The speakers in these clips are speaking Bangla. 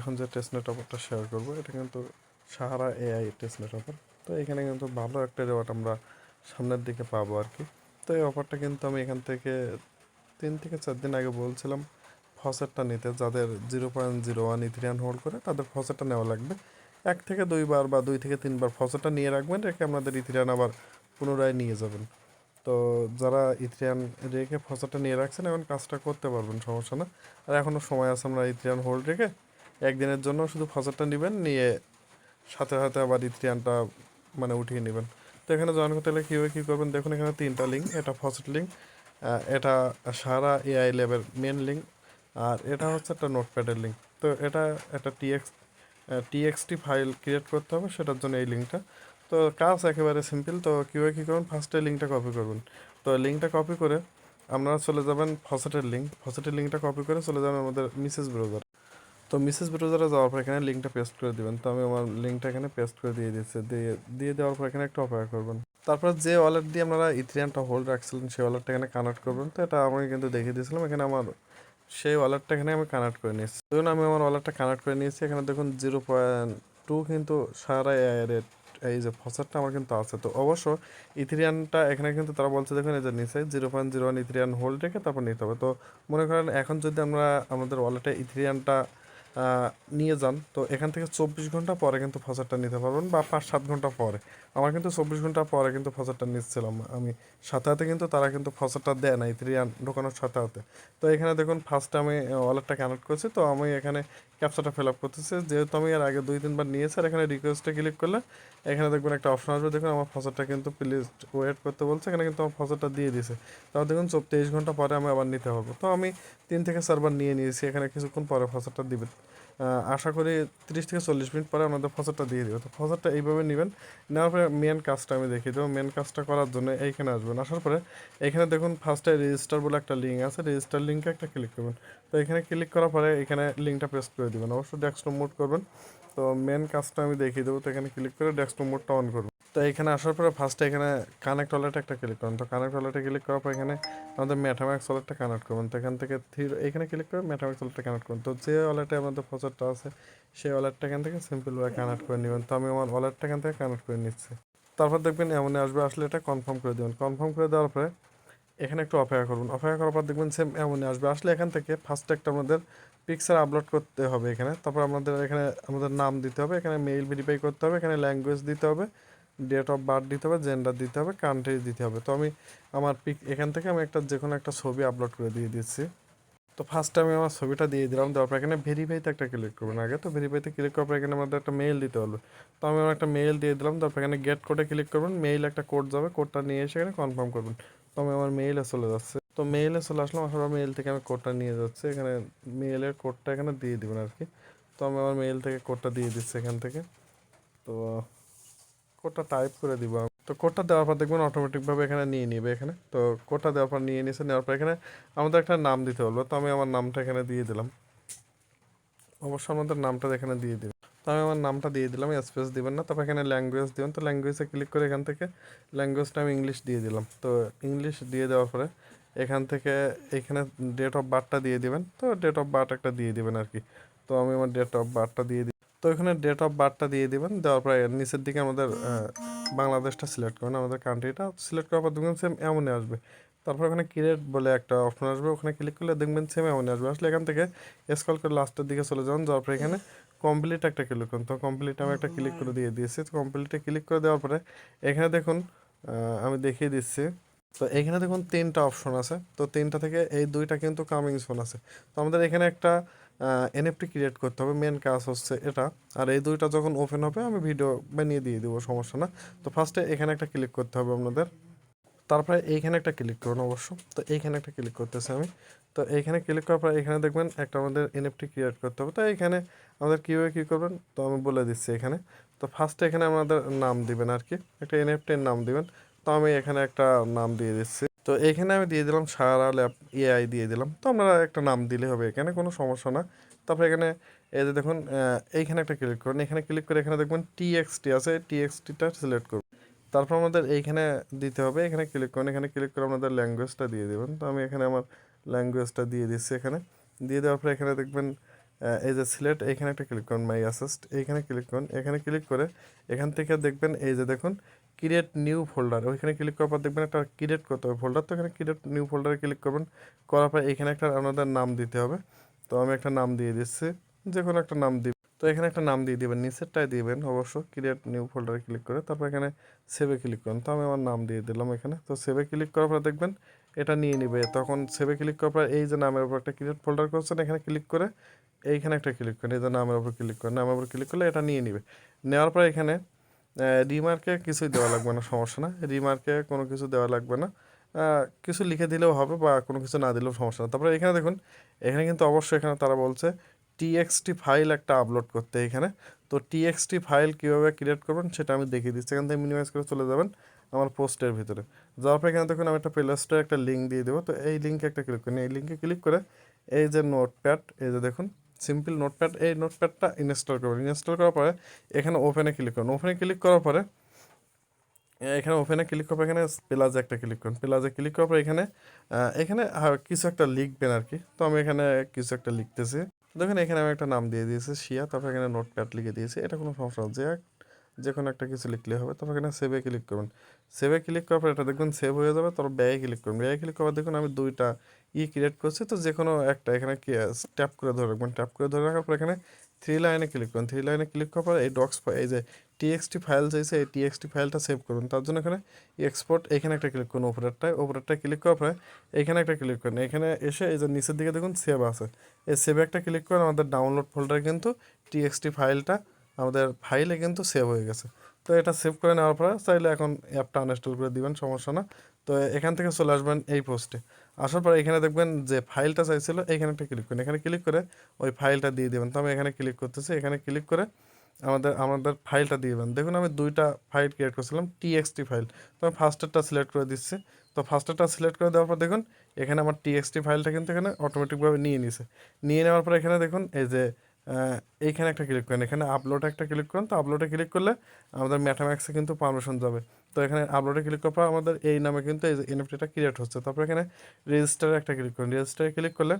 এখন যে টেস্টনেট অফারটা শেয়ার করব, এটা কিন্তু সাহারা এআই টেস্টনেট অফার তো এখানে কিন্তু ভালো একটা রেওয়ার্ড আমরা সামনের দিকে পাবো আর কি। তো এই অফারটা কিন্তু আমি এখান থেকে তিন থেকে চার দিন আগে বলছিলাম ফসেটটা নিতে। যাদের zero point zero one Ethereum hold করে, তাদের ফসেটটা নেওয়া লাগবে। এক থেকে দুইবার বা দুই থেকে তিনবার ফসেটটা নিয়ে রাখবেন, রেখে আপনাদের ইথিরিয়ান আবার পুনরায় নিয়ে যাবেন। তো যারা ইথিরিয়ান রেখে ফসেটটা নিয়ে রাখছেন, এখন কাজটা করতে পারবেন, সমস্যা না। আর এখনও সময় আছে আমরা ইথিরিয়ান হোল্ড রেখে একদিনের জন্য শুধু ফসেটটা নেবেন, নিয়ে সাথে সাথে আবার ইথিরিয়ানটা মানে উঠিয়ে নেবেন। তো এখানে জয়েন করতে হলে কীভাবে কী করবেন? দেখুন, এখানে তিনটা লিঙ্ক এটা ফসেট লিঙ্ক এটা সারা এআই ল্যাবের মেন লিঙ্ক আর এটা হচ্ছে একটা নোটপ্যাডের লিঙ্ক তো এটা একটা টিএক্স টিএক্সটি ফাইল ক্রিয়েট করতে হবে, সেটার জন্য এই লিঙ্কটা তো কাজ একেবারে সিম্পল তো কীভাবে কী করবেন? ফার্স্টে লিঙ্কটা কপি করবেন। তো লিঙ্কটা কপি করে আপনারা চলে যাবেন ফসেটের লিঙ্ক ফসেটের লিঙ্কটা কপি করে চলে যাবেন আমাদের মিসেস ব্রাউজার তো মিসেস ব্রাউজারে যাওয়ার পর এখানে লিঙ্কটা পেস্ট করে দিবেন। তো আমি আমার লিঙ্কটা এখানে পেস্ট করে দিয়ে দিচ্ছি। দিয়ে দিয়ে দেওয়ার পর এখানে একটা অপেক্ষা করবেন। তারপর যে ওয়ালেট দিয়ে আপনারা ইথিরিয়ানটা হোল্ড রাখছিলেন, সেই ওয়ালেটটা এখানে কানেক্ট করবেন। তো এটা আমি কিন্তু দেখিয়ে দিয়েছিলাম, এখানে আমার সেই ওয়ালেটটা এখানে আমি কানেক্ট করে নিয়েছি। দেখুন আমি আমার ওয়ালেটটা কানেক্ট করে নিয়েছি, এখানে দেখুন জিরো পয়েন্ট টু কিন্তু সারা এর এই যে ফসারটা আমার কিন্তু আছে। তো অবশ্য ইথিরিয়ানটা এখানে কিন্তু তারা বলছে, দেখুন এই যে নিচে zero point zero one Ethereum hold রেখে তারপর নিতে হবে। তো মনে করেন এখন যদি আমরা আমাদের ওয়ালেটে ইথিরিয়ানটা নিয়ে যান। তো এখান থেকে চব্বিশ ঘণ্টা পরে কিন্তু ফসারটা নিতে পারবেন বা পাঁচ সাত ঘণ্টা পরে। আমার কিন্তু চব্বিশ ঘণ্টা পরে কিন্তু ফসারটা নিচ্ছিলাম আমি। সাথে হাতে কিন্তু তারা কিন্তু ফসারটা দেয় না ইথিরিয়ান ঢোকানোর সাথে সাথে। তো এখানে দেখুন ফার্স্টে আমি ওয়ালেটটা কানেক্ট করছি। তো আমি এখানে ক্যাপচাটা ফিল আপ করতেছে। যেহেতু আমি আর আগে দুই তিনবার নিয়েছি আর এখানে রিকোয়েস্টে ক্লিক করলে এখানে দেখবেন একটা অপশন আসবে। দেখুন আমার ফসলটা কিন্তু প্লিজ ওয়েট করতে বলছে। এখানে কিন্তু আমার ফসলটা দিয়ে দিছে তাও দেখুন চব তেইশ ঘণ্টা পরে আমি আবার নিতে হবে তো আমি তিন থেকে চারবার নিয়ে নিয়েছি। এখানে কিছুক্ষণ পরে ফসলটা দিবে। আশা করি তিরিশ থেকে চল্লিশ মিনিট পরে আপনাদের ফসরটা দিয়ে দেবে। তো ফসরটা এইভাবে নেবেন, নেওয়ার পরে মেন কাজটা আমি দেখিয়ে দেবো। মেন কাজটা করার জন্য এইখানে আসবেন, আসার পরে এখানে দেখুন ফার্স্টে রেজিস্টার বলে একটা লিঙ্ক আছে। রেজিস্টার লিঙ্কে একটা ক্লিক করবেন। তো এখানে ক্লিক করার পরে এখানে লিঙ্কটা পেস্ট করে দেবেন। অবশ্যই ডেস্কটপ মোড করবেন। তো মেন কাজটা আমি দেখিয়ে দেবো। তো এখানে ক্লিক করে ডেস্কটপ মোডটা অন করবেন। তো এখানে আসার পরে ফার্স্টে এখানে কানেক্ট ওয়ালেটে একটা ক্লিক করুন। তো কানেক্ট ওয়ালেটে ক্লিক করার পর এখানে আমাদের ম্যাথাম্যাক্স ওয়ালেটটা কানেক্ট করবেন তো এখান থেকে থ্রি এখানে ক্লিক করে ম্যাথাম্যাক্স ওয়ালেটটা কানেক্ট করুন। তো যে ওয়ালেটে আমাদের ফচারটা আছে, সেই ওয়ালেটটা এখান থেকে সিম্পলভাবে কানেক্ট করে নেবেন। তো আমি আমার ওয়ালেটটা এখান থেকে কানেক্ট করে নিচ্ছি। তারপর দেখবেন এমন আসবে, আসলে এটা কনফার্ম করে দেবেন। কনফার্ম করে দেওয়ার পরে এখানে একটু অপেক্ষা করুন। অপেক্ষা করার পর দেখবেন সেম এমনই আসবে। আসলে এখান থেকে ফার্স্ট একটা আমাদের পিকচার আপলোড করতে হবে এখানে। তারপর আমাদের এখানে আমাদের নাম দিতে হবে। এখানে মেইল ভেরিফাই করতে হবে। এখানে ল্যাঙ্গুয়েজ দিতে হবে। ডেট অফ বার্থ দিতে হবে জেন্ডার দিতে হবে কান্ট্রি দিতে হবে। তো আমি আমার পিক এখান থেকে আমি একটা যে কোনো একটা ছবি আপলোড করে দিয়ে দিচ্ছি। তো ফার্স্টে আমি আমার ছবিটা দিয়ে দিলাম, দেওয়ার পর এখানে ভেরিফাইতে একটা ক্লিক করবেন আগে। তো ভেরিফাইতে ক্লিক করার পর এখানে আমাদের একটা মেইল দিতে হবে। তো আমি আমার একটা মেইল দিয়ে দিলাম তারপর এখানে গেট কোডে ক্লিক করবেন মেইল একটা কোড যাবে কোডটা নিয়ে এসে এখানে কনফার্ম করবেন। তো আমি আমার মেইলে চলে যাচ্ছে। তো মেইলে চলে আসলাম, আসার মেইল থেকে আমি কোডটা নিয়ে যাচ্ছি। এখানে মেইলের কোডটা এখানে দিয়ে দিবেন আর কি তো আমি আমার মেইল থেকে কোডটা দিয়ে দিচ্ছি এখান থেকে। তো কোডটা টাইপ করে দিব। তো কোডটা দেওয়ার পর দেখবেন অটোমেটিকভাবে এখানে নিয়ে নিবে এখানে। তো কোডটা দেওয়ার পর নিয়ে নিয়েছে নেওয়ার পর এখানে আমাদের একটা নাম দিতে বলব তো আমি আমার নামটা এখানে দিয়ে দিলাম। অবশ্য আমাদের নামটা এখানে দিয়ে দিবেন তো আমি আমার নামটা দিয়ে দিলাম স্পেস দিবেন না। তারপর এখানে ল্যাঙ্গুয়েজ দিবেন। তো ল্যাঙ্গুয়েজে ক্লিক করে এখান থেকে ল্যাঙ্গুয়েজটা আমি ইংলিশ দিয়ে দিলাম। তো ইংলিশ দিয়ে দেওয়ার পরে এখান থেকে এখানে ডেট অফ বার্থটা দিয়ে দিবেন। তো ডেট অফ বার্থ একটা দিয়ে দিবেন আর কি। তো আমি আমার ডেট অফ বার্থটা দিয়ে তো এখানে ডেট অফ বার্থটা দিয়ে দিবেন, দেওয়ার পরে নিচের দিকে আমাদের বাংলাদেশটা সিলেক্ট করবেন, আমাদের কান্ট্রিটা সিলেক্ট করার পর দেখবেন সেম এমনই আসবে। তারপর ওখানে ক্রিয়েট বলে একটা অপশন আসবে, ওখানে ক্লিক করলে দেখবেন সেম এমনই আসবে। আসলে এখান থেকে স্কল করে লাস্টের দিকে চলে যান, যাওয়ার পরে এখানে কমপ্লিট একটা ক্লিক করুন। তো কমপ্লিট আমি একটা ক্লিক করে দিয়ে দিয়েছি, তো কমপ্লিটে ক্লিক করে দেওয়ার পরে এখানে দেখুন আমি দেখিয়ে দিচ্ছি। তো এখানে দেখুন তিনটা অপশন আছে, তো তিনটা থেকে এই দুইটা কিন্তু কামিং সোন আছে। তো আমাদের এখানে একটা এনএফটি ক্রিয়েট করতে হবে মেন কাজ হচ্ছে এটা। আর এই দুইটা যখন ওপেন হবে, আমি ভিডিও বানিয়ে দিয়ে দেবো, সমস্যা না। তো ফার্স্টে এখানে একটা ক্লিক করতে হবে আপনাদের। তারপরে এইখানে একটা ক্লিক করুন অবশ্য। তো এইখানে একটা ক্লিক করতেছি আমি। তো এইখানে ক্লিক করার পর এখানে দেখবেন একটা আমাদের এনএফটি ক্রিয়েট করতে হবে। তো এইখানে আমাদের কীভাবে কী করবেন? তো আমি বলে দিচ্ছি এখানে। তো ফার্স্টে এখানে আমাদের নাম দিবেন আর কি। একটা এনএফটির নাম দিবেন। তো আমি এখানে একটা নাম দিয়ে দিচ্ছি। তো এখানে আমি দিয়ে দিলাম সারা ল্যাপ এআই দিয়ে দিলাম। তো আপনারা একটা নাম দিলে হবে এখানে, কোনো সমস্যা না। তারপরে এখানে, এই যে দেখুন এইখানে একটা ক্লিক করুন। এখানে ক্লিক করে এখানে দেখবেন টিএক্সটি আছে টিএক্সটিটা সিলেক্ট করুন। তারপর আমাদের এইখানে দিতে হবে, এখানে ক্লিক করুন। এখানে ক্লিক করে আপনাদের ল্যাঙ্গুয়েজটা দিয়ে দেবেন। তো আমি এখানে আমার ল্যাঙ্গুয়েজটা দিয়ে দিচ্ছি এখানে। দিয়ে দেওয়ার পরে এখানে দেখবেন এই যে সিলেট এইখানে একটা ক্লিক করুন মাই অ্যাসেস্ট এইখানে ক্লিক করুন। এখানে ক্লিক করে এখান থেকে দেখবেন, এই যে দেখুন ক্রিয়েট নিউ ফোল্ডার ওইখানে ক্লিক করার পর দেখবেন একটা ক্রিয়েট করতে হবে ফোল্ডার তো এখানে ক্রিয়েট নিউ ফোল্ডারে ক্লিক করবেন। করার পর এখানে একটা আপনাদের নাম দিতে হবে। তো আমি একটা নাম দিয়ে দিচ্ছি। যে কোনো একটা নাম দিব তো এখানে একটা নাম দিয়ে দিবেন। নিচেরটাই দিবেন অবশ্য ক্রিয়েট নিউ ফোল্ডারে ক্লিক করে। তারপর এখানে সেভে ক্লিক করুন। তো আমি আমার নাম দিয়ে দিলাম এখানে। তো সেভে ক্লিক করার পর দেখবেন এটা নিয়ে নিবে। তখন সেভে ক্লিক করার পর এই যে নামের উপর একটা ক্রিয়েট ফোল্ডার করছেন, এখানে ক্লিক করে এইখানে একটা ক্লিক করেন। এই যে নামের উপর ক্লিক করেন। নামের উপর ক্লিক করলে এটা নিয়ে নিবে। নেওয়ার পর এখানে রিমার্কে কিছুই দেওয়া লাগবে না, সমস্যা না। রিমার্কে কোনো কিছু দেওয়া লাগবে না। কিছু লিখে দিলেও হবে বা কোনো কিছু না দিলেও সমস্যা না। তারপরে এখানে দেখুন, এখানে কিন্তু অবশ্যই এখানে তারা বলছে টিএক্সটি ফাইল একটা আপলোড করতে এখানে। তো টিএক্সটি ফাইল কীভাবে ক্রিয়েট করবেন সেটা আমি দেখিয়ে দিচ্ছি। এখান থেকে মিনিমাইজ করে চলে যাবেন আমার পোস্টের ভিতরে। যাওয়ার পর এখানে দেখুন, আমি একটা প্লেলিস্টের একটা লিঙ্ক দিয়ে দেবো। তো এই লিঙ্কে একটা ক্লিক করি। এই লিঙ্কে ক্লিক করে এই যে নোটপ্যাড এই যে দেখুন সিম্পল নোটপ্যাড, এই নোটপ্যাডটা ইনস্টল করবেন। ইনস্টল করার পরে এখানে ওপেনে ক্লিক করুন। ওপেনে ক্লিক করার পরে, এখানে ওপেনে ক্লিক পর এখানে প্লাজে একটা ক্লিক করুন। প্লাজে ক্লিক করার পর এখানে এখানে কিছু একটা লিখবেন আর কি। তো আমি এখানে কিছু একটা লিখতেছি। দেখুন, এখানে আমি একটা নাম দিয়ে দিয়েছি শিয়া তারপর এখানে নোটপ্যাড লিখে দিয়েছি। এটা কোনো সমস্যা যে যে কোনো একটা কিছু লিখলে হবে। তারপর এখানে সেভে ক্লিক করুন। সেভে ক্লিক করার পর এটা দেখবেন সেভ হয়ে যাবে, তারপর ব্যয়ে ক্লিক করুন। ব্যয়ে ক্লিক করার দেখুন, আমি দুইটা ই ক্রিয়েট করছি, তো যে কোনো একটা এখানে ট্যাপ করে ধরে রাখবেন ট্যাপ করে ধরে রাখার পর এখানে থ্রি লাইনে ক্লিক করুন। থ্রি লাইনে ক্লিক করার পর এই ডক্স এই যে টিএক্সটি ফাইল চাইছে, এই টিএক্সটি ফাইলটা সেভ করুন। তার জন্য এখানে এক্সপোর্ট এখানে একটা ক্লিক করুন ওপরেরটায় ওপরেরটা ক্লিক করার পরে এখানে একটা ক্লিক করুন। এখানে এসে এই যে নিচের দিকে দেখুন সেভ আছে। এই সেভে একটা ক্লিক করে আমাদের ডাউনলোড ফোল্ডারে কিন্তু টিএক্সটি ফাইলটা আমাদের ফাইলে কিন্তু সেভ হয়ে গেছে। তো এটা সেভ করে নেওয়ার পরে চাইলে এখন অ্যাপটা আনইনস্টল করে দিবেন, সমস্যা না। তো এখান থেকে চলে আসবেন এই পোস্টে আসার পরে এখানে দেখবেন যে ফাইলটা চাইছিল, এখানে একটা ক্লিক করুন। এখানে ক্লিক করে ওই ফাইলটা দিয়ে দেবেন। তো আমি এখানে ক্লিক করতেছি। এখানে ক্লিক করে আমাদের আমাদের ফাইলটা দিয়ে দেবেন। দেখুন আমি দুইটা ফাইল ক্রিয়েট করছিলাম টিএক্সটি ফাইল তো আমি ফার্স্টেরটা সিলেক্ট করে দিচ্ছি। তো ফার্স্টেরটা সিলেক্ট করে দেওয়ার পর দেখুন, এখানে আমার টিএক্সটি ফাইলটা কিন্তু এখানে অটোমেটিকভাবে নিয়ে নিছে। নিয়ে নেওয়ার পর এখানে দেখুন, এই যে এইখানে একটা ক্লিক করেন। এখানে আপলোড একটা ক্লিক করেন, তো আপলোডে ক্লিক করলে আমাদের ম্যাথাম্যাক্সে কিন্তু পারমিশন যাবে। তো এখানে আপলোডে ক্লিক করার পর আমাদের এই নামে কিন্তু এই যে এনএফটিটা ক্রিয়েট হচ্ছে। তারপর এখানে রেজিস্টারে একটা ক্লিক করেন। রেজিস্টারে ক্লিক করলে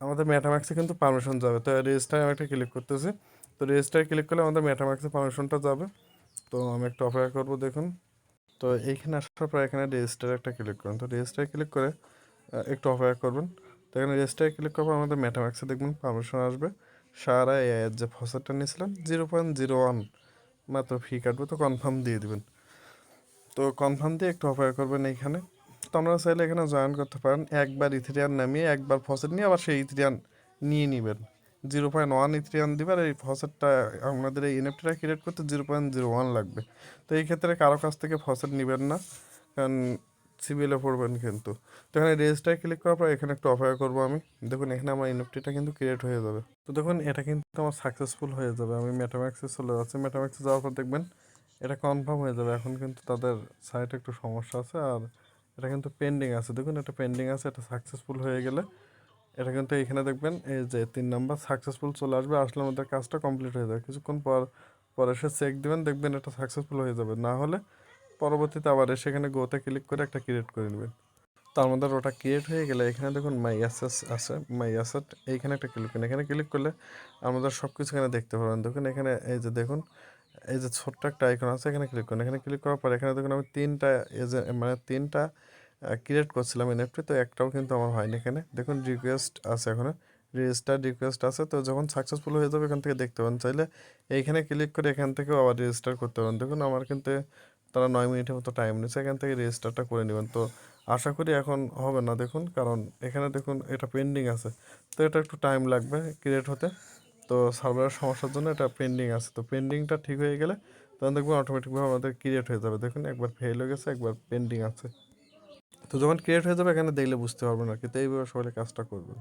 আমাদের ম্যাথাম্যাক্সে কিন্তু পারমিশন যাবে। তো রেজিস্টারে আমি একটা ক্লিক করতেছি। তো রেজিস্টারে ক্লিক করলে আমাদের ম্যাথাম্যাক্সে পারমিশনটা যাবে। তো আমি একটু অপেক্ষা করব, দেখুন। তো এইখানে আসার পর এখানে রেজিস্টারে একটা ক্লিক করুন। তো রেজিস্টারে ক্লিক করে একটু অপেক্ষা করবেন। তো এখানে রেজিস্টারে ক্লিক করব, আমাদের মেটাম্যাক্সে দেখবেন পারমিশন আসবে। সারা এর যে ফসেটটা নিয়েছিলাম জিরো পয়েন্ট জিরো ওয়ান মাত্র ফি কাটবে, তো কনফার্ম দিয়ে দিবেন। তো কনফার্ম দিয়ে একটু অপেক্ষা করবেন এইখানে। তো আপনারা চাইলে এখানে জয়েন করতে পারেন। একবার ইথিরিয়ান নামিয়ে, একবার ফসেট নিয়ে আবার সেই ইথিরিয়ান নিয়ে নেবেন। জিরো পয়েন্ট ওয়ান ইথিরিয়ান দিবার এই ফসেটটা আপনাদের এই এনএফটিটা ক্রিয়েট করতে জিরো পয়েন্ট জিরো ওয়ান লাগবে। তো এই ক্ষেত্রে কারও কাছ থেকে ফসেট নেবেন না। কারণ সিবিএলে পড়বেন কিন্তু। তো এখানে রেজিস্টারে ক্লিক করার পর এখানে একটু অপেক্ষা করব আমি। দেখুন, এখানে আমার এনএফটিটা কিন্তু ক্রিয়েট হয়ে যাবে। তো দেখুন, এটা কিন্তু আমার সাকসেসফুল হয়ে যাবে। আমি মেটাম্যাক্সে চলে যাচ্ছি। মেটাম্যাক্সে যাওয়ার পর দেখবেন, এটা কনফার্ম হয়ে যাবে। এখন কিন্তু তাদের সাইটে একটু সমস্যা আছে আর এটা কিন্তু পেন্ডিং আছে। দেখুন, এটা পেন্ডিং আছে, এটা সাকসেসফুল হয়ে গেলে এটা কিন্তু এখানে দেখবেন, এই যে তিন নাম্বার সাকসেসফুল চলে আসবে। আসলে আমাদের কাজটা কমপ্লিট হয়ে যাবে। কিছুক্ষণ পর, পরে এসে চেক দিবেন, দেখবেন এটা সাকসেসফুল হয়ে যাবে। না হলে পরবর্তীতে আবার এসে এখানে গোতে ক্লিক করে একটা ক্রিয়েট করে নেবেন। তার মধ্যে ওটা ক্রিয়েট হয়ে গেলে এখানে দেখুন মাই অ্যাসেস আছে মাই অ্যাসেট এইখানে একটা ক্লিক করেন। এখানে ক্লিক করলে আমাদের সব কিছু এখানে দেখতে পারবেন দেখুন এখানে এই যে দেখুন, এই যে ছোট্ট একটা আইকন আছে, এখানে ক্লিক করুন। এখানে ক্লিক করার পর এখানে দেখুন আমি তিনটা এজে মানে তিনটা ক্রিয়েট করছিলাম এনএফটি তো একটাও কিন্তু আমার হয়নি এখানে। দেখুন রিকোয়েস্ট আছে এখানে। রেজিস্টার রিকোয়েস্ট আছে, তো যখন সাকসেসফুল হয়ে যাবে এখান থেকে দেখতে পাবেন চাইলে এইখানে ক্লিক করে এখান থেকেও আবার রেজিস্টার করতে পারেন। দেখুন আমার কিন্তু তারা নয় মিনিটের মতো টাইম নিচ্ছে, এখান থেকে রেজিস্টারটা করে নেবেন। তো আশা করি এখন হবে না দেখুন, কারণ এখানে দেখুন এটা পেন্ডিং আছে। তো এটা একটু টাইম লাগবে ক্রিয়েট হতে। তো সার্ভারের সমস্যার জন্য এটা পেন্ডিং আছে। তো পেন্ডিংটা ঠিক হয়ে গেলে তখন দেখবেন অটোমেটিকভাবে আমাদের ক্রিয়েট হয়ে যাবে। দেখুন একবার ফেল হয়ে গেছে, একবার পেন্ডিং আছে। তো যখন ক্রিয়েট হয়ে যাবে, এখানে দেখলে বুঝতে পারবেন আর কি। তো এইভাবে সবাই কাজটা করবেন।